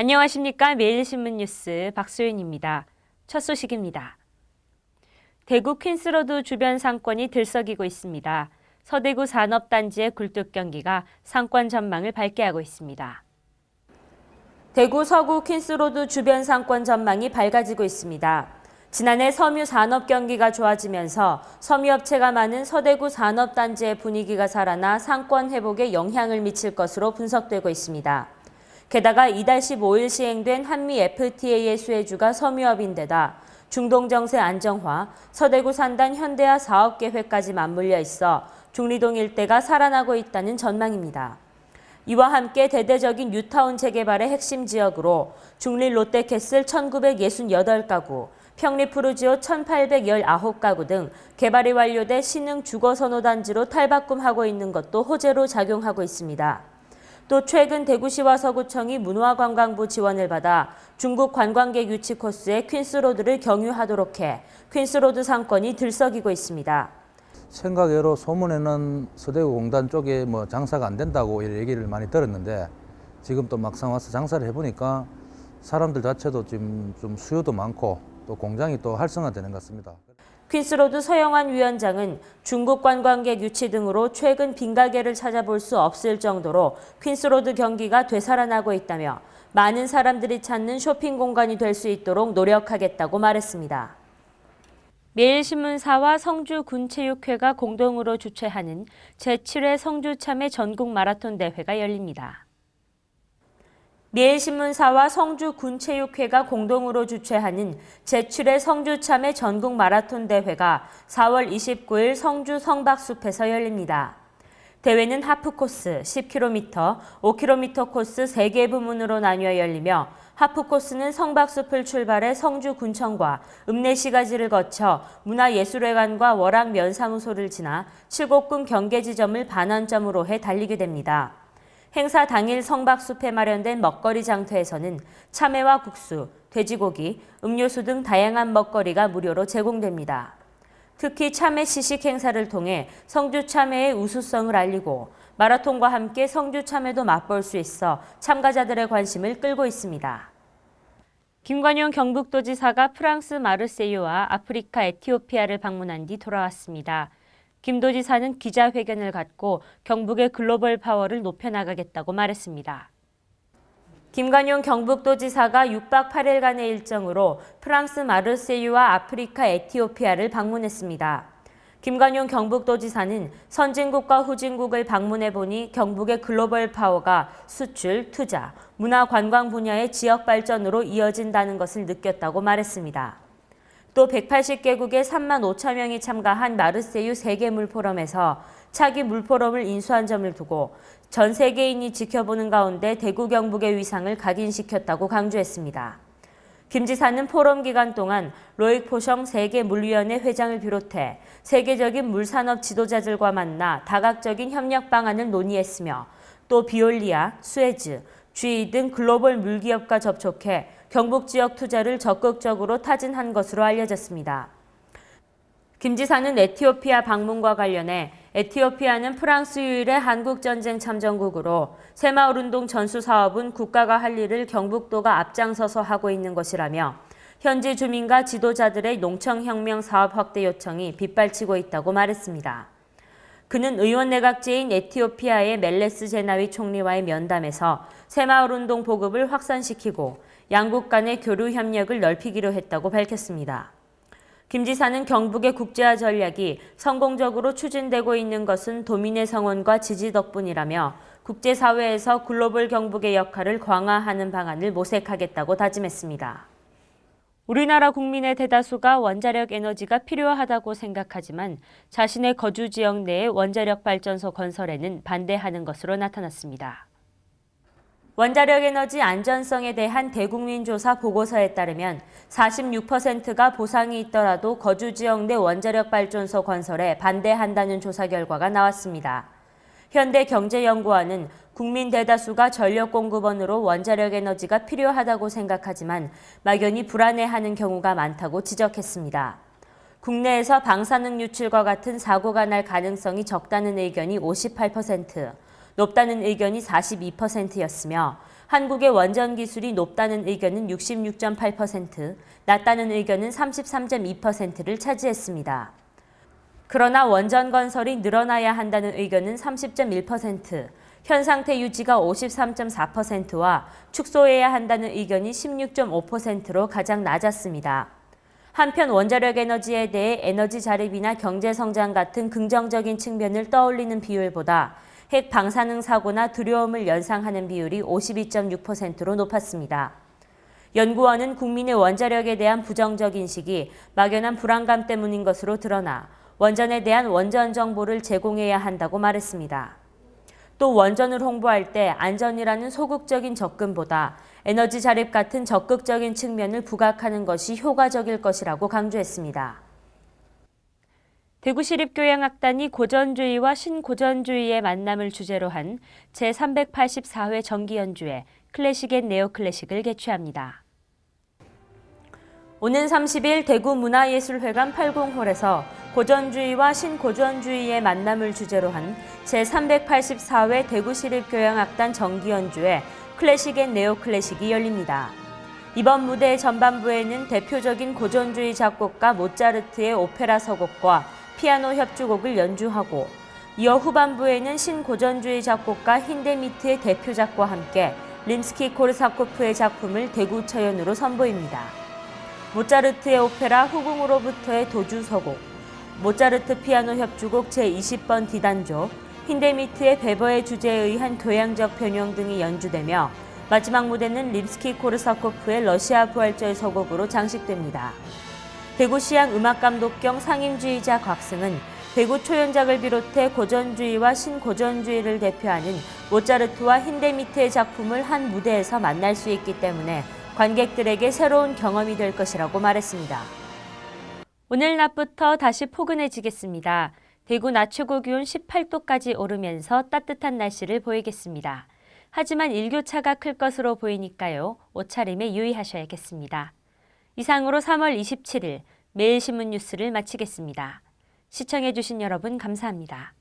안녕하십니까. 매일신문 뉴스 박소연입니다. 첫 소식입니다. 대구 퀸스로드 주변 상권이 들썩이고 있습니다. 서대구 산업단지의 굴뚝 경기가 상권 전망을 밝게 하고 있습니다. 대구 서구 퀸스로드 주변 상권 전망이 밝아지고 있습니다. 지난해 섬유 산업 경기가 좋아지면서 섬유업체가 많은 서대구 산업단지의 분위기가 살아나 상권 회복에 영향을 미칠 것으로 분석되고 있습니다. 게다가 이달 15일 시행된 한미 FTA의 수혜주가 섬유업인데다 중동 정세 안정화, 서대구 산단 현대화 사업 계획까지 맞물려 있어 중리동 일대가 살아나고 있다는 전망입니다. 이와 함께 대대적인 뉴타운 재개발의 핵심 지역으로 중리 롯데캐슬 1968가구, 평리푸르지오 1819가구 등 개발이 완료돼 신흥 주거선호단지로 탈바꿈하고 있는 것도 호재로 작용하고 있습니다. 또 최근 대구시와 서구청이 문화관광부 지원을 받아 중국 관광객 유치 코스에 퀸스로드를 경유하도록 해 퀸스로드 상권이 들썩이고 있습니다. 생각외로 소문에는 서대구 공단 쪽에 뭐 장사가 안 된다고 얘기를 많이 들었는데 지금 또 막상 와서 장사를 해보니까 사람들 자체도 지금 좀 수요도 많고 또 공장이 또 활성화되는 것 같습니다. 퀸스로드 서영환 위원장은 중국 관광객 유치 등으로 최근 빈가게를 찾아볼 수 없을 정도로 퀸스로드 경기가 되살아나고 있다며 많은 사람들이 찾는 쇼핑 공간이 될 수 있도록 노력하겠다고 말했습니다. 매일신문사와 성주군체육회가 공동으로 주최하는 제7회 성주참회 전국 마라톤 대회가 열립니다. 매일신문사와 성주군체육회가 공동으로 주최하는 제7회 성주참회 전국 마라톤 대회가 4월 29일 성주 성박숲에서 열립니다. 대회는 하프 코스 10km, 5km 코스 3개 부문으로 나뉘어 열리며 하프 코스는 성박숲을 출발해 성주군청과 읍내시가지를 거쳐 문화예술회관과 월악면사무소를 지나 칠곡군 경계지점을 반환점으로 해 달리게 됩니다. 행사 당일 성박숲에 마련된 먹거리 장터에서는 참외와 국수, 돼지고기, 음료수 등 다양한 먹거리가 무료로 제공됩니다. 특히 참외 시식 행사를 통해 성주 참외의 우수성을 알리고 마라톤과 함께 성주 참외도 맛볼 수 있어 참가자들의 관심을 끌고 있습니다. 김관용 경북도지사가 프랑스 마르세유와 아프리카 에티오피아를 방문한 뒤 돌아왔습니다. 김 도 지사는 기자회견을 갖고 경북의 글로벌 파워를 높여나가겠다고 말했습니다. 김관용 경북도지사가 6박 8일간의 일정으로 프랑스 마르세유와 아프리카 에티오피아를 방문했습니다. 김관용 경북도지사는 선진국과 후진국을 방문해 보니 경북의 글로벌 파워가 수출, 투자, 문화 관광 분야의 지역 발전으로 이어진다는 것을 느꼈다고 말했습니다. 또 180개국의 3만 5천 명이 참가한 마르세유 세계 물 포럼에서 차기 물포럼을 인수한 점을 두고 전 세계인이 지켜보는 가운데 대구 경북의 위상을 각인시켰다고 강조했습니다. 김 지사는 포럼 기간 동안 로익 포성 세계물위원회 회장을 비롯해 세계적인 물산업 지도자들과 만나 다각적인 협력 방안을 논의했으며 또 비올리아, 수에즈, G 등 글로벌 물기업과 접촉해 경북 지역 투자를 적극적으로 타진한 것으로 알려졌습니다. 김 지사는 에티오피아 방문과 관련해 에티오피아는 프랑스 유일의 한국전쟁 참전국으로 새마을운동 전수 사업은 국가가 할 일을 경북도가 앞장서서 하고 있는 것이라며 현지 주민과 지도자들의 농청혁명 사업 확대 요청이 빗발치고 있다고 말했습니다. 그는 의원 내각제인 에티오피아의 멜레스 제나위 총리와의 면담에서 새마을운동 보급을 확산시키고 양국 간의 교류 협력을 넓히기로 했다고 밝혔습니다. 김 지사는 경북의 국제화 전략이 성공적으로 추진되고 있는 것은 도민의 성원과 지지 덕분이라며 국제사회에서 글로벌 경북의 역할을 강화하는 방안을 모색하겠다고 다짐했습니다. 우리나라 국민의 대다수가 원자력 에너지가 필요하다고 생각하지만 자신의 거주 지역 내에 원자력 발전소 건설에는 반대하는 것으로 나타났습니다. 원자력 에너지 안전성에 대한 대국민 조사 보고서에 따르면 46%가 보상이 있더라도 거주 지역 내 원자력 발전소 건설에 반대한다는 조사 결과가 나왔습니다. 현대경제연구원은 국민 대다수가 전력 공급원으로 원자력 에너지가 필요하다고 생각하지만 막연히 불안해하는 경우가 많다고 지적했습니다. 국내에서 방사능 유출과 같은 사고가 날 가능성이 적다는 의견이 58%, 높다는 의견이 42%였으며 한국의 원전 기술이 높다는 의견은 66.8%, 낮다는 의견은 33.2%를 차지했습니다. 그러나 원전 건설이 늘어나야 한다는 의견은 30.1%, 현 상태 유지가 53.4%와 축소해야 한다는 의견이 16.5%로 가장 낮았습니다. 한편 원자력 에너지에 대해 에너지 자립이나 경제 성장 같은 긍정적인 측면을 떠올리는 비율보다 핵 방사능 사고나 두려움을 연상하는 비율이 52.6%로 높았습니다. 연구원은 국민의 원자력에 대한 부정적 인식이 막연한 불안감 때문인 것으로 드러나 원전에 대한 원전 정보를 제공해야 한다고 말했습니다. 또 원전을 홍보할 때 안전이라는 소극적인 접근보다 에너지 자립 같은 적극적인 측면을 부각하는 것이 효과적일 것이라고 강조했습니다. 대구시립교향악단이 고전주의와 신고전주의의 만남을 주제로 한 제384회 정기연주회 클래식 앤 네오클래식을 개최합니다. 오는 30일 대구문화예술회관 80홀에서 고전주의와 신고전주의의 만남을 주제로 한 제384회 대구시립교향악단 정기연주회 클래식 앤 네오클래식이 열립니다. 이번 무대 전반부에는 대표적인 고전주의 작곡가 모차르트의 오페라 서곡과 피아노 협주곡을 연주하고 이어 후반부에는 신고전주의 작곡가 힌데미트의 대표작과 함께 림스키 코르사코프의 작품을 대구 처연으로 선보입니다. 모차르트의 오페라 후궁으로부터의 도주 서곡, 모차르트 피아노 협주곡 제20번 D단조, 힌데미트의 베버의 주제에 의한 교양적 변형 등이 연주되며 마지막 무대는 립스키 코르사코프의 러시아 부활절 서곡으로 장식됩니다. 대구시향 음악감독 겸 상임주의자 곽승은 대구 초연작을 비롯해 고전주의와 신고전주의를 대표하는 모차르트와 힌데미트의 작품을 한 무대에서 만날 수 있기 때문에 관객들에게 새로운 경험이 될 것이라고 말했습니다. 오늘 낮부터 다시 포근해지겠습니다. 대구 낮 최고 기온 18도까지 오르면서 따뜻한 날씨를 보이겠습니다. 하지만 일교차가 클 것으로 보이니까요. 옷차림에 유의하셔야겠습니다. 이상으로 3월 27일 매일신문 뉴스를 마치겠습니다. 시청해주신 여러분 감사합니다.